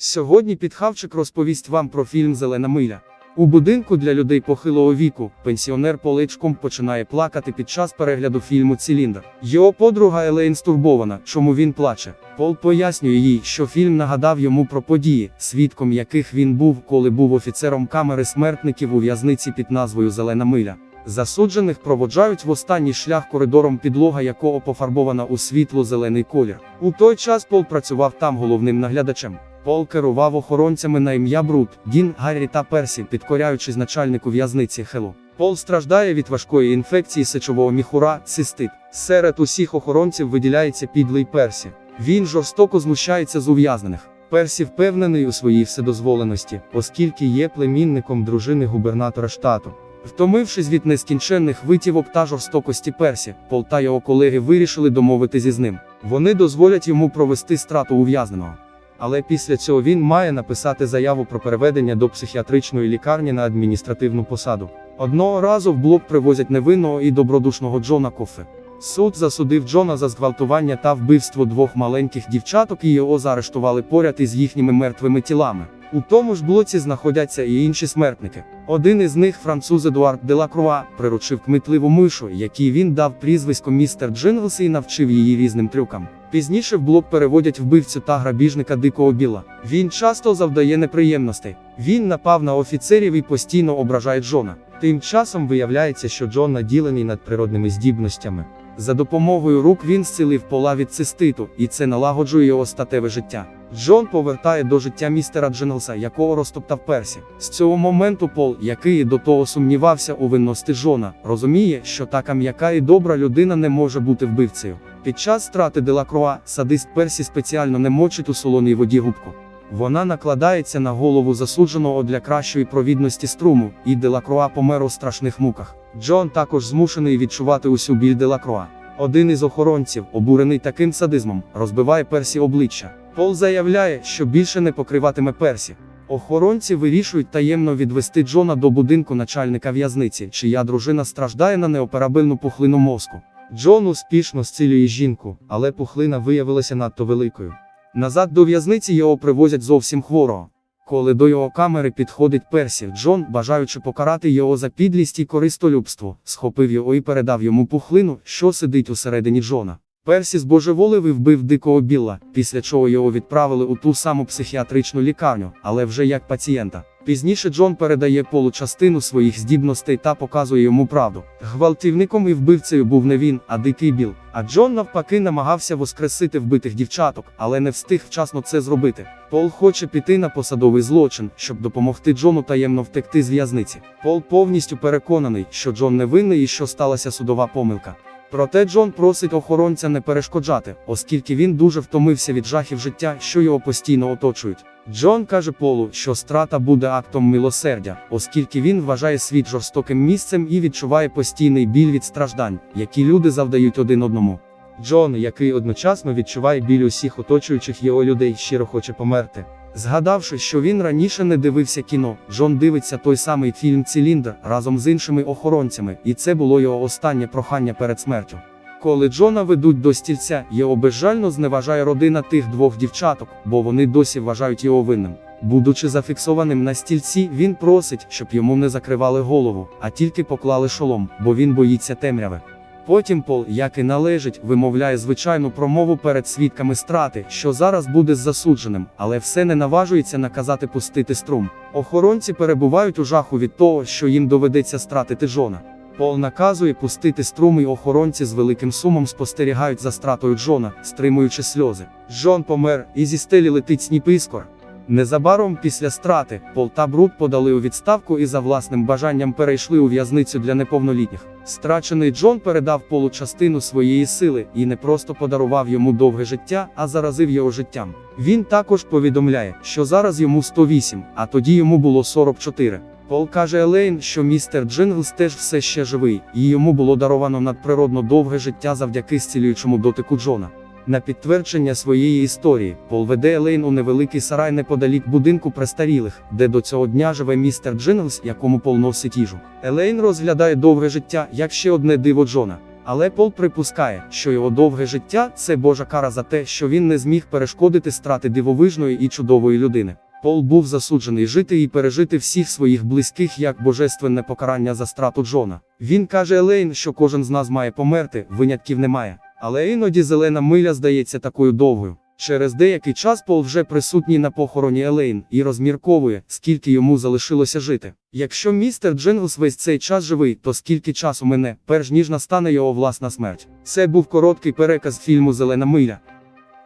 Сьогодні підхавчик розповість вам про фільм Зелена миля. У будинку для людей похилого віку пенсіонер Поличком починає плакати під час перегляду фільму Циліндр. Його подруга Елейн стурбована, чому він плаче. Пол пояснює їй, що фільм нагадав йому про події, свідком яких він був, коли був офіцером камери смертників у в'язниці під назвою Зелена миля. Засуджених проводжають в останній шлях коридором підлога якого пофарбована у світло-зелений колір. У той час Пол працював там головним наглядачем. Пол керував охоронцями на ім'я Брут, Дін, Гаррі та Персі, підкоряючись начальнику в'язниці Хелу. Пол страждає від важкої інфекції сечового міхура, цистит. Серед усіх охоронців виділяється підлий Персі. Він жорстоко знущається з ув'язнених. Персі впевнений у своїй вседозволеності, оскільки є племінником дружини губернатора штату. Втомившись від нескінченних витівок та жорстокості Персі, Пол та його колеги вирішили домовитися з ним. Вони дозволять йому провести страту ув'язненого. Але після цього він має написати заяву про переведення до психіатричної лікарні на адміністративну посаду. Одного разу в блок привозять невинного і добродушного Джона Кофе. Суд засудив Джона за зґвалтування та вбивство двох маленьких дівчаток і його заарештували поряд із їхніми мертвими тілами. У тому ж блоці знаходяться і інші смертники. Один із них, француз Едуард Делакруа, приручив кмитливу мишу, якій він дав прізвисько містер Джинглс і навчив її різним трюкам. Пізніше в блок переводять вбивцю та грабіжника Дикого Біла. Він часто завдає неприємностей. Він напав на офіцерів і постійно ображає Джона. Тим часом виявляється, що Джон наділений надприродними здібностями. За допомогою рук він зцілив пола від циститу, і це налагоджує його статеве життя. Джон повертає до життя містера Дженглса, якого розтоптав Персі. З цього моменту Пол, який до того сумнівався у винності Джона, розуміє, що така м'яка і добра людина не може бути вбивцею. Під час страти Делакроа садист Персі спеціально не мочить у солоній воді губку. Вона накладається на голову засудженого для кращої провідності струму, і Делакроа помер у страшних муках. Джон також змушений відчувати усю біль Делакроа. Один із охоронців, обурений таким садизмом, розбиває Персі обличчя. Пол заявляє, що більше не покриватиме Персі. Охоронці вирішують таємно відвести Джона до будинку начальника в'язниці, чия дружина страждає на неоперабельну пухлину мозку. Джон успішно зцілює жінку, але пухлина виявилася надто великою. Назад до в'язниці його привозять зовсім хворого. Коли до його камери підходить Персі, Джон, бажаючи покарати його за підлість і користолюбство, схопив його і передав йому пухлину, що сидить усередині Джона. Персі збожеволив і вбив дикого біла, після чого його відправили у ту саму психіатричну лікарню, але вже як пацієнта. Пізніше Джон передає полу частину своїх здібностей та показує йому правду. Гвалтівником і вбивцею був не він, а дикий біл. А Джон навпаки намагався воскресити вбитих дівчаток, але не встиг вчасно це зробити. Пол хоче піти на посадовий злочин, щоб допомогти Джону таємно втекти з в'язниці. Пол повністю переконаний, що Джон невинний і що сталася судова помилка. Проте Джон просить охоронця не перешкоджати, оскільки він дуже втомився від жахів життя, що його постійно оточують. Джон каже Полу, що страта буде актом милосердя, оскільки він вважає світ жорстоким місцем і відчуває постійний біль від страждань, які люди завдають один одному. Джон, який одночасно відчуває біль усіх оточуючих його людей, щиро хоче померти. Згадавши, що він раніше не дивився кіно, Джон дивиться той самий фільм Циліндр разом з іншими охоронцями, і це було його останнє прохання перед смертю. Коли Джона ведуть до стільця, його безжально зневажає родина тих двох дівчаток, бо вони досі вважають його винним. Будучи зафіксованим на стільці, він просить, щоб йому не закривали голову, а тільки поклали шолом, бо він боїться темряви. Потім Пол, як і належить, вимовляє звичайну промову перед свідками страти, що зараз буде з засудженим, але все не наважується наказати пустити струм. Охоронці перебувають у жаху від того, що їм доведеться стратити Джона. Пол наказує пустити струм і охоронці з великим сумом спостерігають за стратою Джона, стримуючи сльози. Джон помер, і зі стелі летить сніп іскор. Незабаром після страти Пол та Брут подали у відставку і за власним бажанням перейшли у в'язницю для неповнолітніх. Страчений Джон передав Полу частину своєї сили і не просто подарував йому довге життя, а заразив його життям. Він також повідомляє, що зараз йому 108, а тоді йому було 44. Пол каже Елейн, що містер Джинглс теж все ще живий, і йому було даровано надприродно довге життя завдяки зцілюючому дотику Джона. На підтвердження своєї історії, Пол веде Елейн у невеликий сарай неподалік будинку престарілих, де до цього дня живе містер Джинглс, якому Пол носить їжу. Елейн розглядає довге життя як ще одне диво Джона. Але Пол припускає, що його довге життя це Божа кара за те, що він не зміг перешкодити страти дивовижної і чудової людини. Пол був засуджений жити і пережити всіх своїх близьких як божественне покарання за страту Джона. Він каже Елейн, що кожен з нас має померти, винятків немає. Але іноді зелена миля здається такою довгою. Через деякий час Пол вже присутній на похороні Елейн і розмірковує, скільки йому залишилося жити. Якщо містер Джинглс весь цей час живий, то скільки часу мине, перш ніж настане його власна смерть. Це був короткий переказ фільму Зелена миля.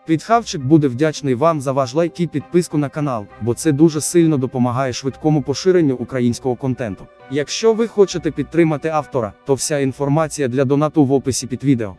Підхавчик буде вдячний вам за ваш лайк і підписку на канал, бо це дуже сильно допомагає швидкому поширенню українського контенту. Якщо ви хочете підтримати автора, то вся інформація для донату в описі під відео.